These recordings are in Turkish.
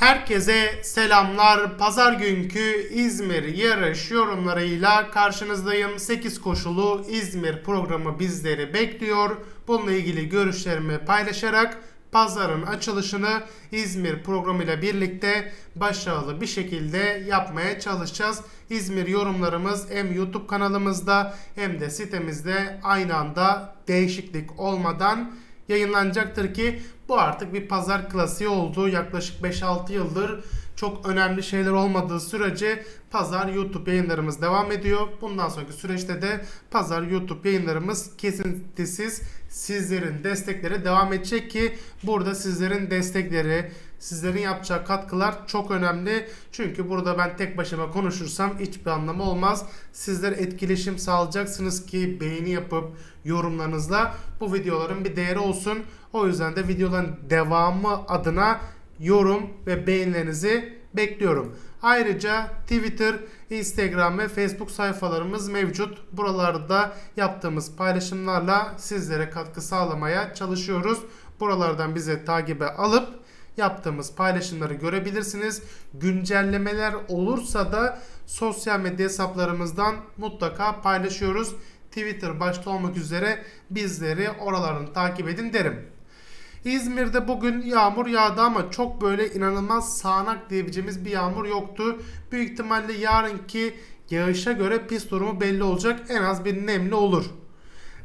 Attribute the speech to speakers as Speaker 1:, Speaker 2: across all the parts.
Speaker 1: Herkese selamlar. Pazar günkü İzmir yarış yorumlarıyla karşınızdayım. 8 koşulu İzmir programı bizleri bekliyor. Bununla ilgili görüşlerimi paylaşarak pazarın açılışını İzmir programıyla birlikte başarılı bir şekilde yapmaya çalışacağız. İzmir yorumlarımız hem YouTube kanalımızda hem de sitemizde aynı anda değişiklik olmadan yayınlanacaktır ki bu artık bir pazar klasiği oldu. Yaklaşık 5-6 yıldır çok önemli şeyler olmadığı sürece pazar YouTube yayınlarımız devam ediyor. Bundan sonraki süreçte de pazar YouTube yayınlarımız kesintisiz sizlerin destekleri devam edecek ki burada sizlerin destekleri, sizlerin yapacağı katkılar çok önemli. Çünkü burada ben tek başıma konuşursam hiçbir anlamı olmaz. Sizler etkileşim sağlayacaksınız ki beğeni yapıp yorumlarınızla bu videoların bir değeri olsun. O yüzden de videoların devamı adına yorum ve beğenilerinizi bekliyorum. Ayrıca Twitter, Instagram ve Facebook sayfalarımız mevcut. Buralarda yaptığımız paylaşımlarla sizlere katkı sağlamaya çalışıyoruz. Buralardan bize takibe alıp yaptığımız paylaşımları görebilirsiniz. Güncellemeler olursa da sosyal medya hesaplarımızdan mutlaka paylaşıyoruz. Twitter başta olmak üzere bizleri oralardan takip edin derim. İzmir'de bugün yağmur yağdı ama çok böyle inanılmaz sağanak diyebileceğimiz bir yağmur yoktu. Büyük ihtimalle yarınki yağışa göre pist durumu belli olacak. En az bir nemli olur.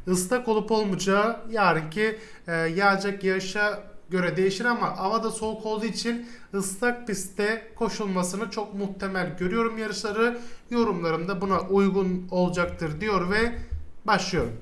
Speaker 1: Islak olup olmayacağı yarınki e, yağacak yağışa göre değişir ama hava da soğuk olduğu için ıslak pistte koşulmasını çok muhtemel görüyorum yarışları. Yorumlarım da buna uygun olacaktır diyor ve başlıyorum.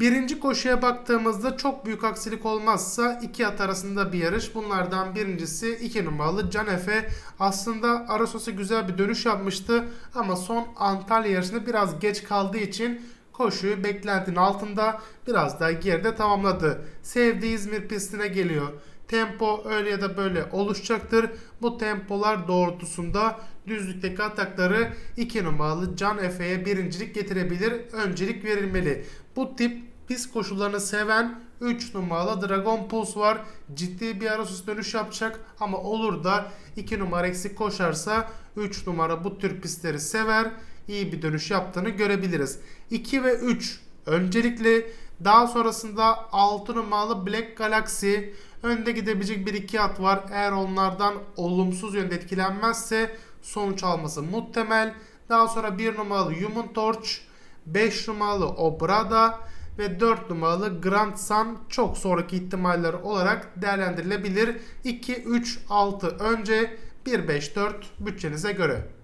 Speaker 1: Birinci koşuya baktığımızda çok büyük aksilik olmazsa iki at arasında bir yarış. Bunlardan birincisi 2 numaralı Can Efe. Aslında Arasos'a güzel bir dönüş yapmıştı ama son Antalya yarışında biraz geç kaldığı için koşuyu beklentinin altında biraz daha geride tamamladı. Sevdiği İzmir pistine geliyor. Tempo öyle ya da böyle oluşacaktır. Bu tempolar doğrultusunda düzlükteki atakları 2 numaralı Can Efe'ye birincilik getirebilir. Öncelik verilmeli. Bu tip pist koşullarını seven 3 numaralı Dragon Pulse var. Ciddi bir arasus dönüş yapacak ama olur da 2 numara eksik koşarsa 3 numara bu tür pistleri sever. İyi bir dönüş yaptığını görebiliriz. 2 ve 3 öncelikle daha sonrasında 6 numaralı Black Galaxy önde gidebilecek bir iki at var. Eğer onlardan olumsuz yönde etkilenmezse sonuç alması muhtemel. Daha sonra 1 numaralı Human Torch, 5 numaralı Obrada ve 4 numaralı Grand Sun çok sonraki ihtimaller olarak değerlendirilebilir. 2, 3, 6 önce 1, 5, 4 bütçenize göre.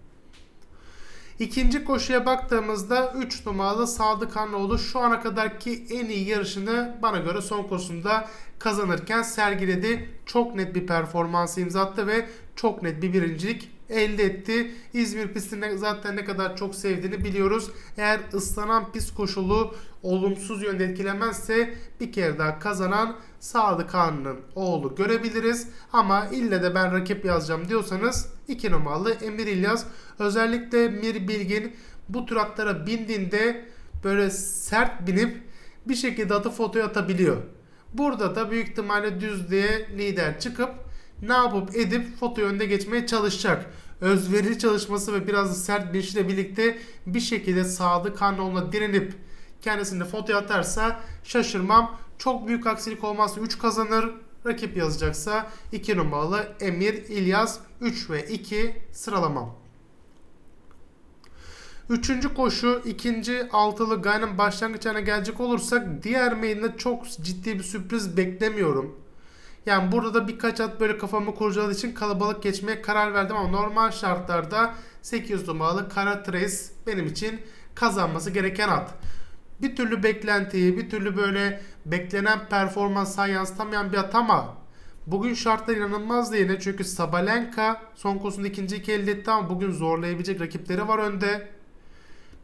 Speaker 1: İkinci koşuya baktığımızda 3 numaralı Sadık Hanlıoğlu şu ana kadarki en iyi yarışını bana göre son koşusunda kazanırken sergiledi. Çok net bir performans imza attı ve çok net bir birincilik elde etti. İzmir pistini zaten ne kadar çok sevdiğini biliyoruz. Eğer ıslanan pist koşulu olumsuz yönde etkilemezse bir kere daha kazanan Sadık Han'ın oğlu görebiliriz. Ama ille de ben rakip yazacağım diyorsanız 2 numaralı Emir İlyas. Özellikle Mir Bilgin bu tür atlara bindiğinde böyle sert binip bir şekilde atı fotoya atabiliyor. Burada da büyük ihtimalle düzlüğe lider çıkıp ne yapıp edip foto önde geçmeye çalışacak. Özverili çalışması ve biraz sert binişle birlikte bir şekilde Sadık Hanoğlu'na direnip kendisini fotoya atarsa şaşırmam. Çok büyük aksilik olmazsa 3 kazanır. Rakip yazacaksa 2 numaralı Emir İlyas 3 ve 2 sıralamam. Üçüncü koşu ikinci altılı Gay'ın başlangıç yerine gelecek olursak diğer main'de çok ciddi bir sürpriz beklemiyorum. Yani burada da birkaç at böyle kafamı kurcaladığı için kalabalık geçmeye karar verdim ama normal şartlarda 8 numaralı Kara Trace benim için kazanması gereken at. Bir türlü beklentiyi, bir türlü böyle beklenen performansa yansıtamayan bir at ama bugün şartlar inanılmaz yine çünkü Sabalenka son koşusunda ikinci iki elde etti ama bugün zorlayabilecek rakipleri var önde.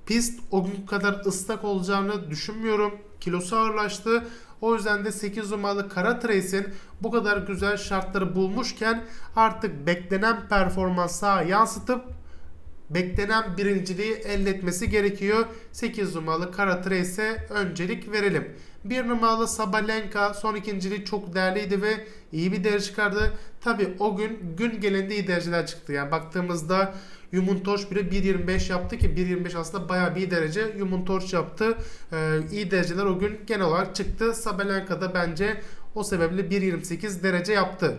Speaker 1: Pist o gün kadar ıslak olacağını düşünmüyorum. Kilosu ağırlaştı. O yüzden de 8 numaralı Kara Trace'in bu kadar güzel şartları bulmuşken artık beklenen performansa yansıtıp beklenen birinciliği elde etmesi gerekiyor. 8 numaralı Kara Trace'e öncelik verelim. Bir numaralı Sabalenka son ikinciliği çok değerliydi ve iyi bir değer çıkardı. Tabi o gün gün gelinde iyi dereceler çıktı. Yani baktığımızda Yumuntoş bile 1.25 yaptı ki 1.25 aslında bayağı bir derece. Yumuntoş yaptı. Ee, iyi dereceler o gün genel olarak çıktı. Sabalenka da bence o sebeple 1.28 derece yaptı.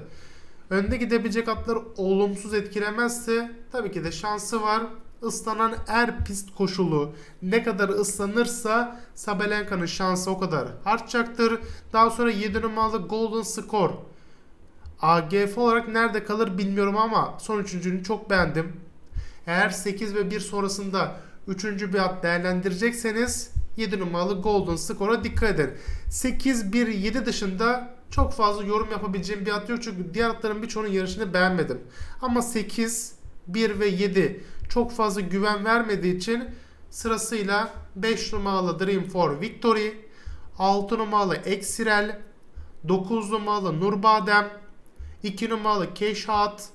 Speaker 1: Önde gidebilecek atlar olumsuz etkilemezse tabii ki de şansı var. Islanan er pist koşulu ne kadar ıslanırsa Sabalenka'nın şansı o kadar artacaktır. Daha sonra 7 numaralı Golden Score. AGF olarak nerede kalır bilmiyorum ama son üçüncünü çok beğendim. Eğer 8 ve 1 sonrasında üçüncü bir at değerlendirecekseniz 7 numaralı Golden Score'a dikkat edin. 8, 1, 7 dışında çok fazla yorum yapabileceğim bir at yok çünkü diğer atların birçoğunun yarışını beğenmedim. Ama 8, 1 ve 7 çok fazla güven vermediği için sırasıyla 5 numaralı Dream for Victory, 6 numaralı Exirel, 9 numaralı Nurbadem, 2 numaralı Keşhat,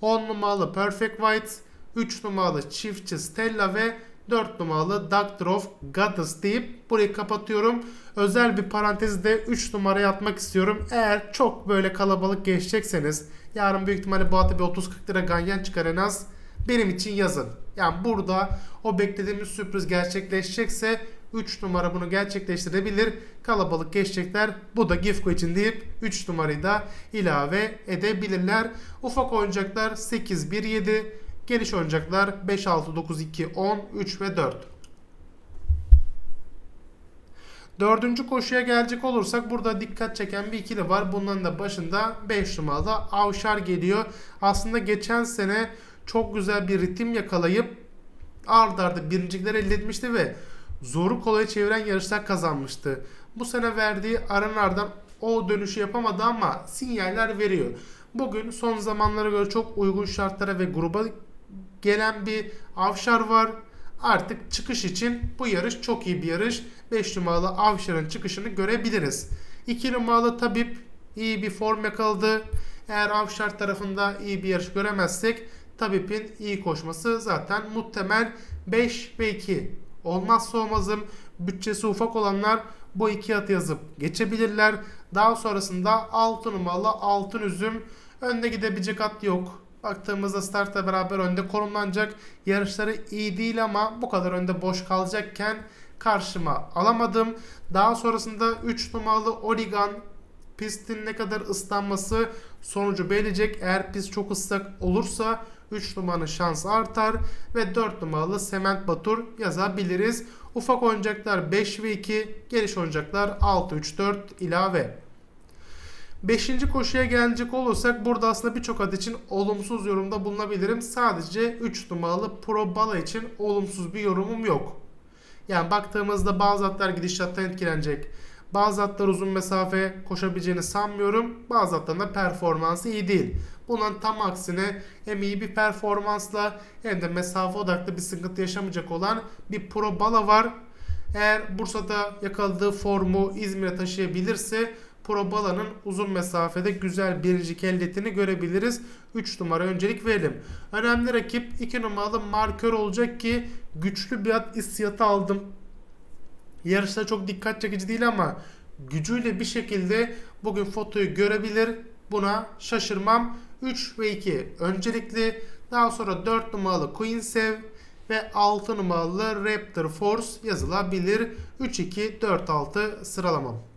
Speaker 1: 10 numaralı Perfect White, 3 numaralı Çiftçi Stella ve 4 numaralı Doctor of Goddess deyip burayı kapatıyorum. Özel bir parantezde 3 numaraya atmak istiyorum. Eğer çok böyle kalabalık geçecekseniz yarın büyük ihtimalle bu ata bir 30-40 lira ganyan çıkar en az. Benim için yazın. Yani burada o beklediğimiz sürpriz gerçekleşecekse 3 numara bunu gerçekleştirebilir. Kalabalık geçecekler. Bu da Gifko için deyip 3 numarayı da ilave edebilirler. Ufak oyuncaklar 8, 1, 7. Geniş oyuncaklar 5, 6, 9, 2, 10, 3 ve 4. Dördüncü koşuya gelecek olursak burada dikkat çeken bir ikili var. Bunların da başında 5 numaralı Avşar geliyor. Aslında geçen sene çok güzel bir ritim yakalayıp ard arda birincilikler elde etmişti ve zoru kolaya çeviren yarışlar kazanmıştı. Bu sene verdiği aranlardan o dönüşü yapamadı ama sinyaller veriyor. Bugün son zamanlara göre çok uygun şartlara ve gruba gelen bir Avşar var. Artık çıkış için bu yarış çok iyi bir yarış. 5 numaralı Avşar'ın çıkışını görebiliriz. 2 numaralı Tabip iyi bir form yakaladı. Eğer Avşar tarafında iyi bir yarış göremezsek Tabip'in iyi koşması zaten muhtemel 5 ve 2. Olmazsa olmazım bütçesi ufak olanlar bu iki atı yazıp geçebilirler. Daha sonrasında 6 numaralı altın üzüm önde gidebilecek at yok. Baktığımızda startla beraber önde konumlanacak. Yarışları iyi değil ama bu kadar önde boş kalacakken karşıma alamadım. Daha sonrasında 3 numaralı Oligan pistin ne kadar ıslanması sonucu belirleyecek. Eğer pist çok ıslak olursa 3 numaranın şansı artar ve 4 numaralı Sement Batur yazabiliriz. Ufak oyuncaklar 5 ve 2, geniş oyuncaklar 6, 3, 4 ilave. Beşinci koşuya gelecek olursak burada aslında birçok ad için olumsuz yorumda bulunabilirim. Sadece 3 numaralı Pro Bala için olumsuz bir yorumum yok. Yani baktığımızda bazı atlar gidişattan etkilenecek. Bazı atlar uzun mesafe koşabileceğini sanmıyorum. Bazı atların da performansı iyi değil. Bunun tam aksine hem iyi bir performansla hem de mesafe odaklı bir sıkıntı yaşamayacak olan bir Pro Bala var. Eğer Bursa'da yakaladığı formu İzmir'e taşıyabilirse Pro Bala'nın uzun mesafede güzel biricik elde ettiğini görebiliriz. 3 numara öncelik verelim. Önemli rakip 2 numaralı markör olacak ki güçlü bir at hissiyatı aldım. Yarışta çok dikkat çekici değil ama gücüyle bir şekilde bugün fotoyu görebilir. Buna şaşırmam. 3 ve 2 öncelikli. Daha sonra 4 numaralı Queen Sev ve 6 numaralı Raptor Force yazılabilir. 3-2-4-6 sıralamam.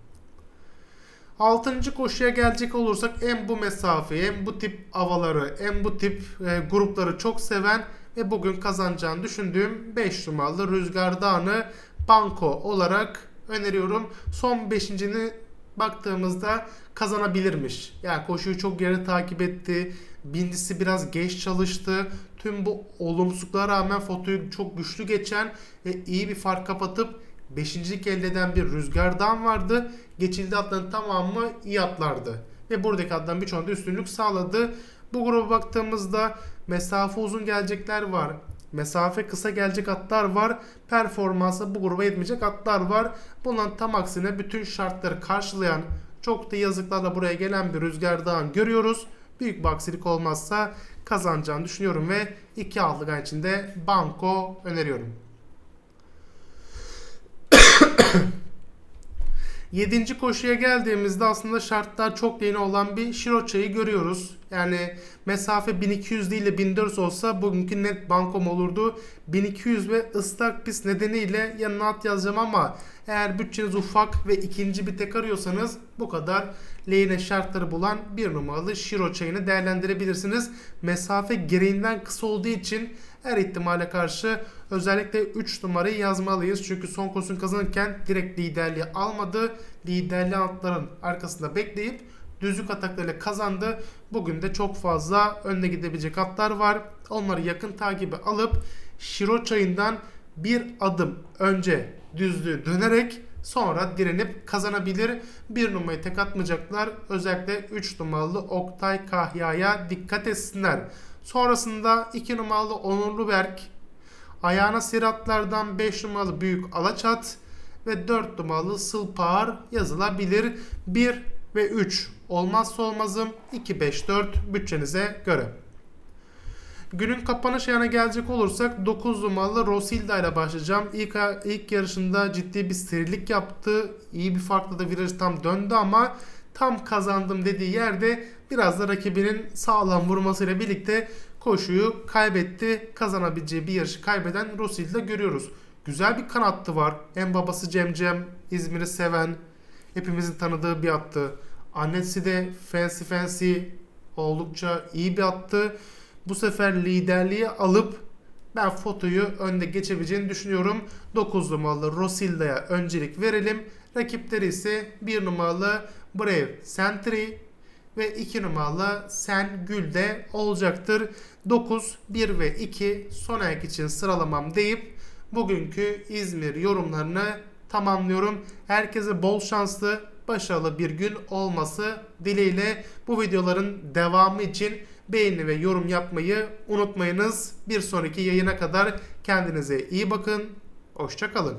Speaker 1: 6. koşuya gelecek olursak hem bu mesafeyi hem bu tip havaları hem bu tip e, grupları çok seven ve bugün kazanacağını düşündüğüm 5 numaralı Rüzgar Dağı'nı banko olarak öneriyorum. Son 5.'ni baktığımızda kazanabilirmiş. Yani koşuyu çok geri takip etti. Bindisi biraz geç çalıştı. Tüm bu olumsuzluklara rağmen fotoyu çok güçlü geçen ve iyi bir fark kapatıp 5. elde eden bir rüzgardan vardı. Geçildi atların tamamı iyi atlardı. Ve buradaki atların birçoğunda üstünlük sağladı. Bu gruba baktığımızda mesafe uzun gelecekler var. Mesafe kısa gelecek atlar var. Performansa bu gruba yetmeyecek atlar var. Bundan tam aksine bütün şartları karşılayan çok da yazıklarla buraya gelen bir rüzgar dağın görüyoruz. Büyük bir aksilik olmazsa kazanacağını düşünüyorum ve iki ay içinde banko öneriyorum. 7. koşuya geldiğimizde aslında şartlar çok yeni olan bir Şiroça'yı görüyoruz. Yani mesafe 1200 değil de 1400 olsa bugünkü net bankom olurdu. 1200 ve ıslak pist nedeniyle yanına at yazacağım ama eğer bütçeniz ufak ve ikinci bir tek arıyorsanız bu kadar lehine şartları bulan bir numaralı Shiro çayını değerlendirebilirsiniz. Mesafe gereğinden kısa olduğu için her ihtimale karşı özellikle 3 numarayı yazmalıyız. Çünkü son koşusunu kazanırken direkt liderliği almadı. Liderli atların arkasında bekleyip düzlük ataklarıyla kazandı. Bugün de çok fazla önde gidebilecek atlar var. Onları yakın takibi alıp Shiro çayından bir adım önce düzlüğü dönerek sonra direnip kazanabilir. Bir numarayı tek atmayacaklar. Özellikle 3 numaralı Oktay Kahya'ya dikkat etsinler. Sonrasında 2 numaralı Onurlu Berk, ayağına siratlardan 5 numaralı Büyük Alaçat ve 4 numaralı Sılpağar yazılabilir. 1 ve 3 olmazsa olmazım 2, 5, 4 bütçenize göre. Günün kapanış ayağına gelecek olursak 9 numaralı Rosilda ile başlayacağım. İlk, ilk yarışında ciddi bir serilik yaptı. İyi bir farklı da viraj tam döndü ama tam kazandım dediği yerde biraz da rakibinin sağlam vurmasıyla birlikte koşuyu kaybetti. Kazanabileceği bir yarışı kaybeden Rosilda görüyoruz. Güzel bir kanattı var. En babası Cemcem, İzmir'i seven, hepimizin tanıdığı bir attı. Annesi de Fancy Fancy oldukça iyi bir attı. Bu sefer liderliği alıp ben fotoyu önde geçebileceğini düşünüyorum. 9 numaralı Rosilda'ya öncelik verelim. Rakipleri ise 1 numaralı Brave Sentry ve 2 numaralı Sen Gül'de olacaktır. 9, 1 ve 2 son ayak için sıralamam deyip bugünkü İzmir yorumlarını tamamlıyorum. Herkese bol şanslı, başarılı bir gün olması dileğiyle bu videoların devamı için beğeni ve yorum yapmayı unutmayınız. Bir sonraki yayına kadar kendinize iyi bakın. Hoşçakalın.